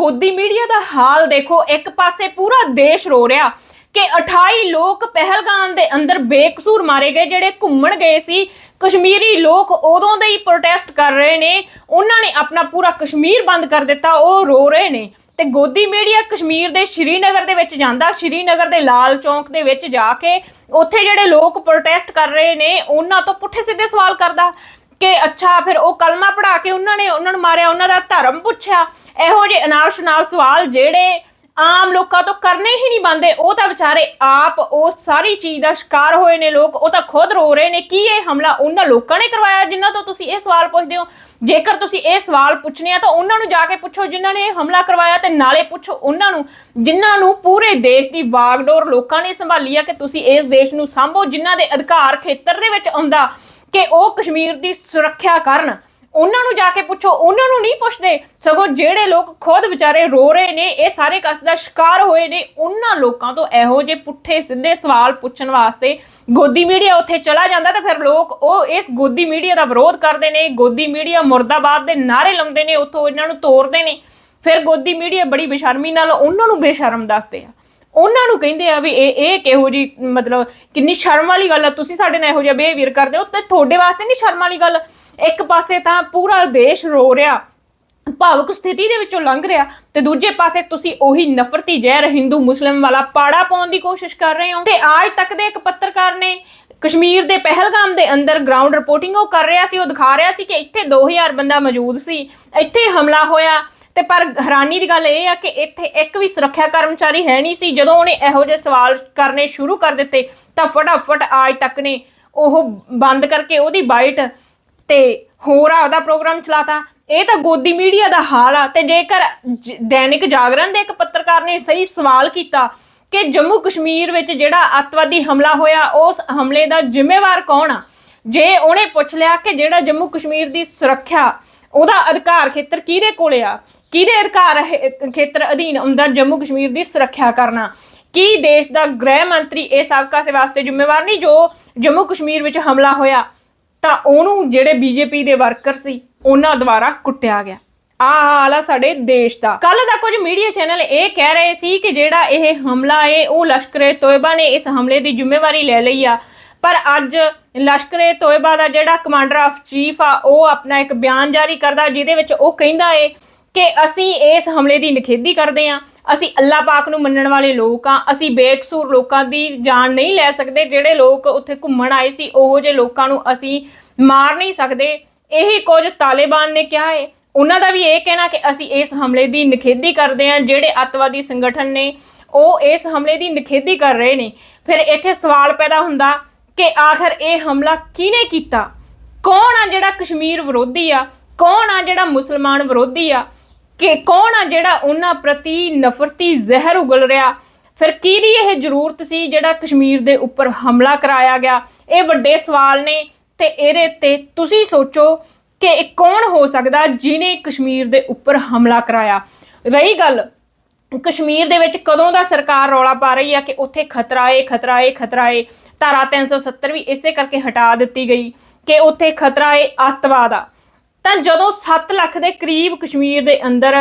ਗੋਦੀ ਮੀਡੀਆ ਦਾ ਹਾਲ ਦੇਖੋ, ਇੱਕ ਪਾਸੇ ਪੂਰਾ ਦੇਸ਼ ਰੋ ਰਿਹਾ ਕਿ 28 ਲੋਕ ਪਹਿਲਗਾਮ ਦੇ ਅੰਦਰ ਬੇਕਸੂਰ ਮਾਰੇ ਗਏ, ਜਿਹੜੇ ਘੁੰਮਣ ਗਏ ਸੀ। ਕਸ਼ਮੀਰੀ ਲੋਕ ਉਦੋਂ ਦੇ ਹੀ ਪ੍ਰੋਟੈਸਟ ਕਰ ਰਹੇ ਨੇ। ਉਹਨਾਂ ਨੇ ਆਪਣਾ ਪੂਰਾ ਕਸ਼ਮੀਰ ਬੰਦ ਕਰ ਦਿੱਤਾ, ਉਹ ਰੋ ਰਹੇ ਨੇ। ਤੇ ਗੋਦੀ ਮੀਡੀਆ ਕਸ਼ਮੀਰ ਦੇ ਸ਼੍ਰੀਨਗਰ ਦੇ ਵਿੱਚ ਜਾਂਦਾ। ਸ਼੍ਰੀਨਗਰ ਦੇ ਲਾਲ ਚੌਂਕ ਦੇ ਵਿੱਚ ਜਾ ਕੇ ਉੱਥੇ ਜਿਹੜੇ ਲੋਕ ਪ੍ਰੋਟੈਸਟ ਕਰ ਰਹੇ ਨੇ, ਉਹਨਾਂ ਤੋਂ ਪੁੱਠੇ ਸਿੱਧੇ ਸਵਾਲ ਕਰਦਾ। ਕਿ ਅੱਛਾ, ਫਿਰ ਉਹ ਕਲਮਾ ਪੜਾ ਕੇ ਉਹਨਾਂ ਨੇ ਉਹਨਾਂ ਨੂੰ ਮਾਰਿਆ, ਉਹਨਾਂ ਦਾ ਧਰਮ ਪੁੱਛਿਆ। ਇਹੋ ਜਿਹੇ ਅਨਾਪ ਸ਼ਨਾਪ ਸਵਾਲ ਜਿਹੜੇ ਆਮ ਲੋਕਾਂ ਤੋਂ ਕਰਨੇ ਹੀ ਨਹੀਂ ਬੰਦੇ ਉਹ ਤਾਂ ਵਿਚਾਰੇ ਆਪ ਉਹ ਸਾਰੀ ਚੀਜ਼ ਦਾ ਸ਼ਿਕਾਰ ਹੋਏ ਨੇ ਲੋਕ, ਉਹ ਤਾਂ ਖੁਦ ਰੋ ਰਹੇ ਨੇ। ਕੀ ਇਹ ਹਮਲਾ ਉਹਨਾਂ ਲੋਕਾਂ ਨੇ ਕਰਵਾਇਆ ਜਿਨ੍ਹਾਂ ਤੋਂ ਤੁਸੀਂ ਇਹ ਸਵਾਲ ਪੁੱਛਦੇ ਹੋ? ਜੇਕਰ ਤੁਸੀਂ ਇਹ ਸਵਾਲ ਪੁੱਛਣੇ ਆ ਤਾਂ ਉਹਨਾਂ ਨੂੰ ਜਾ ਕੇ ਪੁੱਛੋ, ਜਿਨ੍ਹਾਂ ਨੇ ਇਹ ਹਮਲਾ ਕਰਵਾਇਆ ਤੇ ਨਾਲੇ ਪੁੱਛੋ ਉਹਨਾਂ ਨੂੰ, ਜਿਨ੍ਹਾਂ ਨੂੰ ਪੂਰੇ ਦੇਸ਼ ਦੀ ਬਾਗਡੋਰ ਲੋਕਾਂ ਨੇ ਸੰਭਾਲੀ ਆ ਕਿ ਤੁਸੀਂ ਇਸ ਦੇਸ਼ ਨੂੰ ਸੰਭੋ, ਜਿਨ੍ਹਾਂ ਦੇ ਅਧਿਕਾਰ ਖੇਤਰ ਦੇ ਵਿੱਚ ਆਉਂਦਾ। ਕਿ ਉਹ ਕਸ਼ਮੀਰ ਦੀ ਸੁਰੱਖਿਆ ਕਰਨ। ਉਹਨਾਂ ਨੂੰ ਜਾ ਕੇ ਪੁੱਛੋ, ਉਹਨਾਂ ਨੂੰ ਨਹੀਂ ਪੁੱਛਦੇ। ਸਗੋਂ ਜਿਹੜੇ ਲੋਕ ਖੁਦ ਵਿਚਾਰੇ ਰੋ ਰਹੇ ਨੇ, ਇਹ ਸਾਰੇ ਕਸ ਦਾ ਸ਼ਿਕਾਰ ਹੋਏ ਨੇ, ਉਹਨਾਂ ਲੋਕਾਂ ਤੋਂ ਇਹੋ ਜਿਹੇ ਪੁੱਠੇ ਸਿੱਧੇ ਸਵਾਲ ਪੁੱਛਣ ਵਾਸਤੇ ਗੋਦੀ ਮੀਡੀਆ ਉੱਥੇ ਚਲਾ ਜਾਂਦਾ ਤਾਂ ਫਿਰ ਲੋਕ ਉਹ ਇਸ ਗੋਦੀ ਮੀਡੀਆ ਦਾ ਵਿਰੋਧ ਕਰਦੇ ਨੇ, ਗੋਦੀ ਮੀਡੀਆ ਮੁਰਦਾਬਾਦ ਦੇ ਨਾਰੇ ਲਾਉਂਦੇ ਨੇ, ਉੱਥੋਂ ਇਹਨਾਂ ਨੂੰ ਤੋੜਦੇ ਨੇ। ਫਿਰ ਗੋਦੀ ਮੀਡੀਆ ਬੜੀ ਬੇਸ਼ਰਮੀ ਨਾਲ ਉਹਨਾਂ ਨੂੰ ਬੇਸ਼ਰਮ ਦੱਸਦੇ ਆ। ਉਹਨਾਂ ਨੂੰ ਕਹਿੰਦੇ ਆ ਵੀ ਇਹ ਇਹ ਕਿਹੋ ਜੀ ਮਤਲਬ ਕਿੰਨੀ ਸ਼ਰਮ ਵਾਲੀ ਗੱਲ ਆ, ਤੁਸੀਂ ਸਾਡੇ ਨਾਲ ਇਹੋ ਜਿਹਾ ਬਿਹੇਵੀਅਰ ਕਰਦੇ ਹੋ ਤੇ ਤੁਹਾਡੇ ਵਾਸਤੇ ਨਹੀਂ ਸ਼ਰਮ ਵਾਲੀ ਗੱਲ। ਇੱਕ ਪਾਸੇ ਤਾਂ ਪੂਰਾ ਦੇਸ਼ ਰੋ ਰਿਹਾ, ਭਾਵੁਕ ਸਥਿਤੀ ਦੇ ਵਿੱਚੋਂ ਲੰਘ ਰਿਹਾ ਤੇ ਦੂਜੇ ਪਾਸੇ ਤੁਸੀਂ ਉਹੀ ਨਫ਼ਰਤੀ ਜ਼ਹਿਰ ਹਿੰਦੂ ਮੁਸਲਿਮ ਵਾਲਾ ਪਾੜਾ ਪਾਉਣ ਦੀ ਕੋਸ਼ਿਸ਼ ਕਰ ਰਹੇ ਹੋ। ਤੇ ਆਜ ਤੱਕ ਦੇ ਇੱਕ ਪੱਤਰਕਾਰ ਨੇ ਕਸ਼ਮੀਰ ਦੇ ਪਹਿਲਗਾਮ ਦੇ ਅੰਦਰ ਗਰਾਊਂਡ ਰਿਪੋਰਟਿੰਗ ਉਹ ਕਰ ਰਿਹਾ ਸੀ, ਉਹ ਦਿਖਾ ਰਿਹਾ ਸੀ ਕਿ ਇੱਥੇ 2000 ਬੰਦਾ ਮੌਜੂਦ ਸੀ, ਇੱਥੇ ਹਮਲਾ ਹੋਇਆ। ਤੇ ਪਰ ਹੈਰਾਨੀ ਦੀ ਗੱਲ ਇਹ ਆ ਕਿ ਇੱਥੇ ਇੱਕ ਵੀ ਸੁਰੱਖਿਆ ਕਰਮਚਾਰੀ ਹੈ ਨਹੀਂ ਸੀ। ਜਦੋਂ ਉਹਨੇ ਇਹੋ ਜਿਹੇ ਸਵਾਲ ਕਰਨੇ ਸ਼ੁਰੂ ਕਰ ਦਿੱਤੇ, ਤਾਂ ਫਟਾਫਟ ਆਜ ਤੱਕ ਨੇ ਉਹ ਬੰਦ ਕਰਕੇ ਉਹਦੀ ਬਾਈਟ ਤੇ ਹੋਰ ਆ ਉਹਦਾ ਪ੍ਰੋਗਰਾਮ ਚਲਾਤਾ। ਇਹ ਤਾਂ ਗੋਦੀ ਮੀਡੀਆ ਦਾ ਹਾਲ ਆ ਤੇ ਜੇਕਰ ਦੈਨਿਕ ਜਾਗਰਣ ਦੇ ਇੱਕ ਪੱਤਰਕਾਰ ਨੇ ਸਹੀ ਸਵਾਲ ਕੀਤਾ ਕਿ ਜੰਮੂ ਕਸ਼ਮੀਰ ਵਿੱਚ ਜਿਹੜਾ ਅੱਤਵਾਦੀ ਹਮਲਾ ਹੋਇਆ, ਉਸ ਹਮਲੇ ਦਾ ਜ਼ਿੰਮੇਵਾਰ ਕੌਣ ਆ? ਜੇ ਉਹਨੇ ਪੁੱਛ ਲਿਆ ਕਿ ਜਿਹੜਾ ਜੰਮੂ ਕਸ਼ਮੀਰ ਦੀ ਸੁਰੱਖਿਆ, ਉਹਦਾ ਅਧਿਕਾਰ ਖੇਤਰ ਕਿਹਦੇ ਕੋਲੇ ਆ? ਕਿਹਦੇ ਅਧਿਕਾਰ ਖੇਤਰ ਅਧੀਨ ਆਉਂਦਾ ਜੰਮੂ ਕਸ਼ਮੀਰ ਦੀ ਸੁਰੱਖਿਆ ਕਰਨਾ? ਕੀ ਦੇਸ਼ ਦਾ ਗ੍ਰਹਿ ਮੰਤਰੀ ਇਹ ਸਭ ਕਾਸੇ ਵਾਸਤੇ ਜ਼ਿੰਮੇਵਾਰ ਨਹੀਂ ਜੋ ਜੰਮੂ ਕਸ਼ਮੀਰ ਵਿੱਚ ਹਮਲਾ ਹੋਇਆ? ਤਾਂ ਉਹਨੂੰ ਜਿਹੜੇ ਬੀਜੇਪੀ ਦੇ ਵਰਕਰ ਸੀ, ਉਹਨਾਂ ਦੁਆਰਾ ਕੁੱਟਿਆ ਗਿਆ। ਆ ਹਾਲ ਸਾਡੇ ਦੇਸ਼ ਦਾ। ਕੱਲ ਦਾ ਕੁਝ ਮੀਡੀਆ ਚੈਨਲ ਇਹ ਕਹਿ ਰਹੇ ਸੀ ਕਿ ਜਿਹੜਾ ਇਹ ਹਮਲਾ ਹੈ ਉਹ ਲਸ਼ਕਰੇ ਤੋਇਬਾ ਨੇ ਇਸ ਹਮਲੇ ਦੀ ਜ਼ਿੰਮੇਵਾਰੀ ਲੈ ਲਈ ਆ। ਪਰ ਅੱਜ ਲਸ਼ਕਰੇ ਤੋਇਬਾ ਦਾ ਜਿਹੜਾ ਕਮਾਂਡਰ ਆਫ ਚੀਫ ਆ, ਉਹ ਆਪਣਾ ਇੱਕ ਬਿਆਨ ਜਾਰੀ ਕਰਦਾ, ਜਿਹਦੇ ਵਿੱਚ ਉਹ ਕਹਿੰਦਾ ਏ ਕਿ ਅਸੀਂ ਇਸ ਹਮਲੇ ਦੀ ਨਿਖੇਧੀ ਕਰਦੇ ਹਾਂ, ਅਸੀਂ ਅੱਲਾਹ ਪਾਕ ਨੂੰ ਮੰਨਣ ਵਾਲੇ ਲੋਕ ਆ ਅਸੀਂ ਬੇਕਸੂਰ ਲੋਕਾਂ ਦੀ ਜਾਨ ਨਹੀਂ ਲੈ ਸਕਦੇ, ਜਿਹੜੇ ਲੋਕ ਉੱਥੇ ਘੁੰਮਣ ਆਏ ਸੀ, ਉਹੋ ਜਿਹੇ ਲੋਕਾਂ ਨੂੰ ਅਸੀਂ ਮਾਰ ਨਹੀਂ ਸਕਦੇ। ਇਹੀ ਕੁਝ ਤਾਲਿਬਾਨ ਨੇ ਕਿਹਾ ਹੈ ਉਹਨਾਂ ਦਾ ਵੀ ਇਹ ਕਹਿਣਾ ਕਿ ਅਸੀਂ ਇਸ ਹਮਲੇ ਦੀ ਨਿਖੇਧੀ ਕਰਦੇ ਹਾਂ, ਜਿਹੜੇ ਅੱਤਵਾਦੀ ਸੰਗਠਨ ਨੇ, ਉਹ ਇਸ ਹਮਲੇ ਦੀ ਨਿਖੇਧੀ ਕਰ ਰਹੇ ਨੇ। ਫਿਰ ਇੱਥੇ ਸਵਾਲ ਪੈਦਾ ਹੁੰਦਾ ਕਿ ਆਖਰ ਇਹ ਹਮਲਾ ਕਿਹਨੇ ਕੀਤਾ? ਕੌਣ ਆ ਜਿਹੜਾ ਕਸ਼ਮੀਰ ਵਿਰੋਧੀ ਆ? ਕੌਣ ਆ ਜਿਹੜਾ ਮੁਸਲਮਾਨ ਵਿਰੋਧੀ ਆ? ਕਿ ਕੌਣ ਆ ਜਿਹੜਾ ਉਹਨਾਂ ਪ੍ਰਤੀ ਨਫ਼ਰਤੀ ਜ਼ਹਿਰ ਉਗਲ ਰਿਹਾ? ਫਿਰ ਕਿਹਦੀ ਇਹ ਜ਼ਰੂਰਤ ਸੀ ਜਿਹੜਾ ਕਸ਼ਮੀਰ ਦੇ ਉੱਪਰ ਹਮਲਾ ਕਰਾਇਆ ਗਿਆ? ਇਹ ਵੱਡੇ ਸਵਾਲ ਨੇ ਤੇ ਇਹਦੇ ਤੇ ਤੁਸੀਂ ਸੋਚੋ ਕਿ ਇਹ ਕੌਣ ਹੋ ਸਕਦਾ ਜਿਨੇ ਕਸ਼ਮੀਰ ਦੇ ਉੱਪਰ ਹਮਲਾ ਕਰਾਇਆ? ਰਹੀ ਗੱਲ, ਕਸ਼ਮੀਰ ਦੇ ਵਿੱਚ ਕਦੋਂ ਦਾ ਸਰਕਾਰ ਰੌਲਾ ਪਾ ਰਹੀ ਆ ਕਿ ਉੱਥੇ ਖਤਰਾ ਏ ਖਤਰਾ ਏ ਖਤਰਾ ਏ? ਧਾਰਾ 370 ਵੀ ਇਸੇ ਕਰਕੇ ਹਟਾ ਦਿੱਤੀ ਗਈ ਕਿ ਉੱਥੇ ਖਤਰਾ ਏ, ਅਸਤਵਾਦ ਆ। ਤਾਂ ਜਦੋਂ 7 ਲੱਖ ਦੇ ਕਰੀਬ ਕਸ਼ਮੀਰ ਦੇ ਅੰਦਰ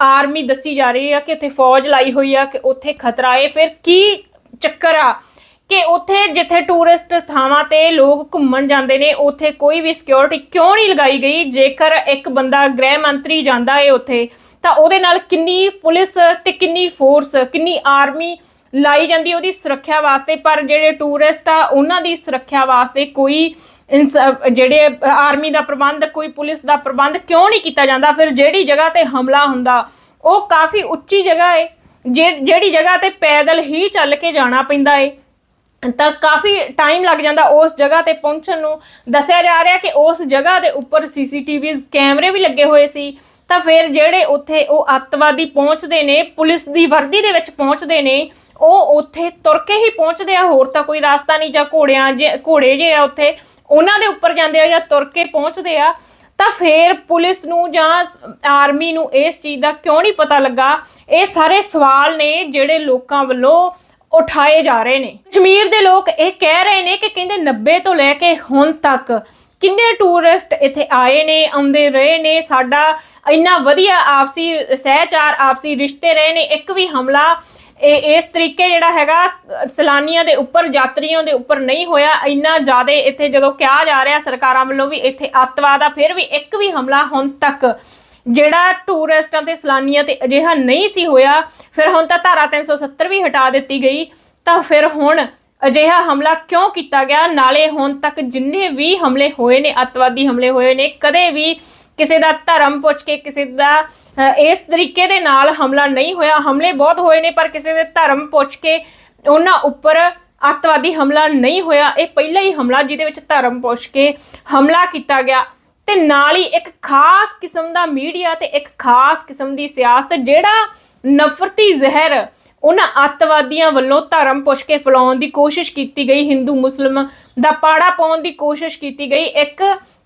ਆਰਮੀ ਦੱਸੀ ਜਾ ਰਹੀ ਆ ਕਿ ਉੱਥੇ ਫੌਜ ਲਾਈ ਹੋਈ ਆ, ਕਿ ਉੱਥੇ ਖਤਰਾ ਏ, ਫਿਰ ਕੀ ਚੱਕਰ ਆ ਕਿ ਉੱਥੇ ਜਿੱਥੇ ਟੂਰਿਸਟ ਥਾਵਾਂ ਤੇ ਲੋਕ ਘੁੰਮਣ ਜਾਂਦੇ ਨੇ, ਉੱਥੇ ਕੋਈ ਵੀ ਸਿਕਿਉਰਿਟੀ ਕਿਉਂ ਨਹੀਂ ਲਗਾਈ ਗਈ? ਜੇਕਰ ਇੱਕ ਬੰਦਾ ਗ੍ਰਹਿ ਮੰਤਰੀ ਜਾਂਦਾ ਏ ਉੱਥੇ, ਤਾਂ ਉਹਦੇ ਨਾਲ ਕਿੰਨੀ ਪੁਲਿਸ ਤੇ ਕਿੰਨੀ ਫੋਰਸ ਕਿੰਨੀ ਆਰਮੀ ਲਾਈ ਜਾਂਦੀ ਉਹਦੀ ਸੁਰੱਖਿਆ ਵਾਸਤੇ? ਪਰ ਜਿਹੜੇ ਟੂਰਿਸਟ ਆ, ਉਹਨਾਂ ਦੀ ਸੁਰੱਖਿਆ ਵਾਸਤੇ ਕੋਈ ਇਨਸ- ਜਿਹੜੇ ਆਰਮੀ ਦਾ ਪ੍ਰਬੰਧ, ਕੋਈ ਪੁਲਿਸ ਦਾ ਪ੍ਰਬੰਧ ਕਿਉਂ ਨਹੀਂ ਕੀਤਾ ਜਾਂਦਾ? ਫਿਰ ਜਿਹੜੀ ਜਗ੍ਹਾ ਤੇ ਹਮਲਾ ਹੁੰਦਾ, ਉਹ ਕਾਫੀ ਉੱਚੀ ਜਗ੍ਹਾ ਏ। ਜੇ- ਜਿਹੜੀ ਜਗ੍ਹਾ ਤੇ ਪੈਦਲ ਹੀ ਚੱਲ ਕੇ ਜਾਣਾ ਪੈਂਦਾ ਏ, ਤਾਂ ਕਾਫੀ ਟਾਈਮ ਲੱਗ ਜਾਂਦਾ ਉਸ ਜਗ੍ਹਾ ਤੇ ਪਹੁੰਚਣ ਨੂੰ। ਦੱਸਿਆ ਜਾ ਰਿਹਾ ਕਿ ਉਸ ਜਗ੍ਹਾ ਦੇ ਉੱਪਰ ਸੀਸੀਟੀਵੀ ਕੈਮਰੇ ਵੀ ਲੱਗੇ ਹੋਏ ਸੀ। ਤਾਂ ਫਿਰ ਜਿਹੜੇ ਉੱਥੇ ਉਹ ਅੱਤਵਾਦੀ ਪਹੁੰਚਦੇ ਨੇ, ਪੁਲਿਸ ਦੀ ਵਰਦੀ ਦੇ ਵਿੱਚ ਪਹੁੰਚਦੇ ਨੇ, ਉਹ ਉੱਥੇ ਤੁਰ ਕੇ ਹੀ ਪਹੁੰਚਦੇ ਆ। ਹੋਰ ਤਾਂ ਕੋਈ ਰਸਤਾ ਨਹੀਂ ਜਾਂ ਘੋੜਿਆਂ ਜੇ ਘੋੜੇ ਜੇ ਆ ਉੱਥੇ ਉਹਨਾਂ ਦੇ ਉੱਪਰ ਜਾਂਦੇ ਆ ਜਾਂ ਤੁਰ ਕੇ ਪਹੁੰਚਦੇ ਆ, ਤਾਂ ਫਿਰ ਪੁਲਿਸ ਨੂੰ ਜਾਂ ਆਰਮੀ ਨੂੰ ਇਸ ਚੀਜ਼ ਦਾ ਕਿਉਂ ਨਹੀਂ ਪਤਾ ਲੱਗਾ? ਇਹ ਸਾਰੇ ਸਵਾਲ ਨੇ ਜਿਹੜੇ ਲੋਕਾਂ ਵੱਲੋਂ ਉਠਾਏ ਜਾ ਰਹੇ ਨੇ। ਕਸ਼ਮੀਰ ਦੇ ਲੋਕ ਇਹ ਕਹਿ ਰਹੇ ਨੇ ਕਿ ਕਹਿੰਦੇ 90 ਤੋਂ ਲੈ ਕੇ ਹੁਣ ਤੱਕ ਕਿੰਨੇ ਟੂਰਿਸਟ ਇੱਥੇ ਆਏ ਨੇ, ਆਉਂਦੇ ਰਹੇ ਨੇ, ਸਾਡਾ ਇੰਨਾ ਵਧੀਆ ਆਪਸੀ ਸਹਿਚਾਰ, ਆਪਸੀ ਰਿਸ਼ਤੇ ਰਹੇ ਨੇ, ਇੱਕ ਵੀ ਹਮਲਾ ਇਹ ਇਸ ਤਰੀਕੇ ਜਿਹੜਾ ਹੈਗਾ ਅ, ਸੈਲਾਨੀਆਂ ਦੇ ਉੱਪਰ ਯਾਤਰੀਆਂ ਦੇ ਉੱਪਰ ਨਹੀਂ ਹੋਇਆ। ਇੰਨਾ ਜ਼ਿਆਦਾ ਇੱਥੇ ਜਦੋਂ ਕਿਹਾ ਜਾ ਰਿਹਾ ਸਰਕਾਰਾਂ ਵੱਲੋਂ ਵੀ ਇੱਥੇ ਅੱਤਵਾਦ ਆ ਫਿਰ ਵੀ ਇੱਕ ਵੀ ਹਮਲਾ ਹੁਣ ਤੱਕ ਜਿਹੜਾ ਟੂਰਿਸਟਾਂ ਤੇ ਸੈਲਾਨੀਆਂ ਤੇ ਅਜਿਹਾ ਨਹੀਂ ਸੀ ਹੋਇਆ। ਫਿਰ ਹੁਣ ਤਾਂ ਧਾਰਾ 370 ਵੀ ਹਟਾ ਦਿੱਤੀ ਗਈ। ਤਾਂ ਫਿਰ ਹੁਣ ਅਜਿਹਾ ਹਮਲਾ ਕਿਉਂ ਕੀਤਾ ਗਿਆ? ਨਾਲੇ ਹੁਣ ਤੱਕ ਜਿੰਨੇ ਵੀ ਹਮਲੇ ਹੋਏ ਨੇ ਅੱਤਵਾਦੀ ਹਮਲੇ ਹੋਏ ਨੇ ਕਦੇ ਵੀ ਕਿਸੇ ਦਾ ਧਰਮ ਪੁੱਛ ਕੇ, ਕਿਸੇ ਦਾ ਇਸ ਤਰੀਕੇ ਦੇ ਨਾਲ ਹਮਲਾ ਨਹੀਂ ਹੋਇਆ। ਹਮਲੇ ਬਹੁਤ ਹੋਏ ਨੇ, ਪਰ ਕਿਸੇ ਦੇ ਧਰਮ ਪੁੱਛ ਕੇ ਉਹਨਾਂ ਉੱਪਰ ਅੱਤਵਾਦੀ ਹਮਲਾ ਨਹੀਂ ਹੋਇਆ। ਇਹ ਪਹਿਲਾ ਹੀ ਹਮਲਾ ਜਿਹਦੇ ਵਿੱਚ ਧਰਮ ਪੁੱਛ ਕੇ ਹਮਲਾ ਕੀਤਾ ਗਿਆ। ਤੇ ਨਾਲ ਹੀ ਇੱਕ ਖਾਸ ਕਿਸਮ ਦਾ ਮੀਡੀਆ ਤੇ ਇੱਕ ਖਾਸ ਕਿਸਮ ਦੀ ਸਿਆਸਤ, ਜਿਹੜਾ ਨਫ਼ਰਤੀ ਜ਼ਹਿਰ ਉਹਨਾਂ ਅੱਤਵਾਦੀਆਂ ਵੱਲੋਂ ਧਰਮ ਪੁੱਛ ਕੇ ਫੈਲਾਉਣ ਦੀ ਕੋਸ਼ਿਸ਼ ਕੀਤੀ ਗਈ। ਹਿੰਦੂ ਮੁਸਲਮ ਦਾ ਪਾੜਾ ਪਾਉਣ ਦੀ ਕੋਸ਼ਿਸ਼ ਕੀਤੀ ਗਈ। ਇੱਕ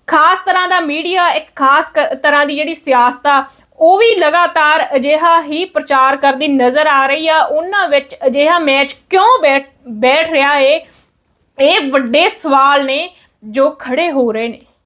ਖਾਸ ਤਰ੍ਹਾਂ ਦਾ ਮੀਡੀਆ, ਇੱਕ ਖਾਸ ਤਰ੍ਹਾਂ ਦੀ ਜਿਹੜੀ ਸਿਆਸਤ ਆ ਉਹ ਵੀ ਲਗਾਤਾਰ ਅਜਿਹਾ ਹੀ ਪ੍ਰਚਾਰ ਕਰਦੀ ਨਜ਼ਰ ਆ ਰਹੀ ਆ। ਉਹਨਾਂ ਵਿੱਚ ਅਜਿਹਾ ਮੈਚ ਕਿਉਂ ਬੈਠ ਬੈਠ ਰਿਹਾ ਏ? ਇਹ ਵੱਡੇ ਸਵਾਲ ਨੇ ਜੋ ਖੜੇ ਹੋ ਰਹੇ ਨੇ।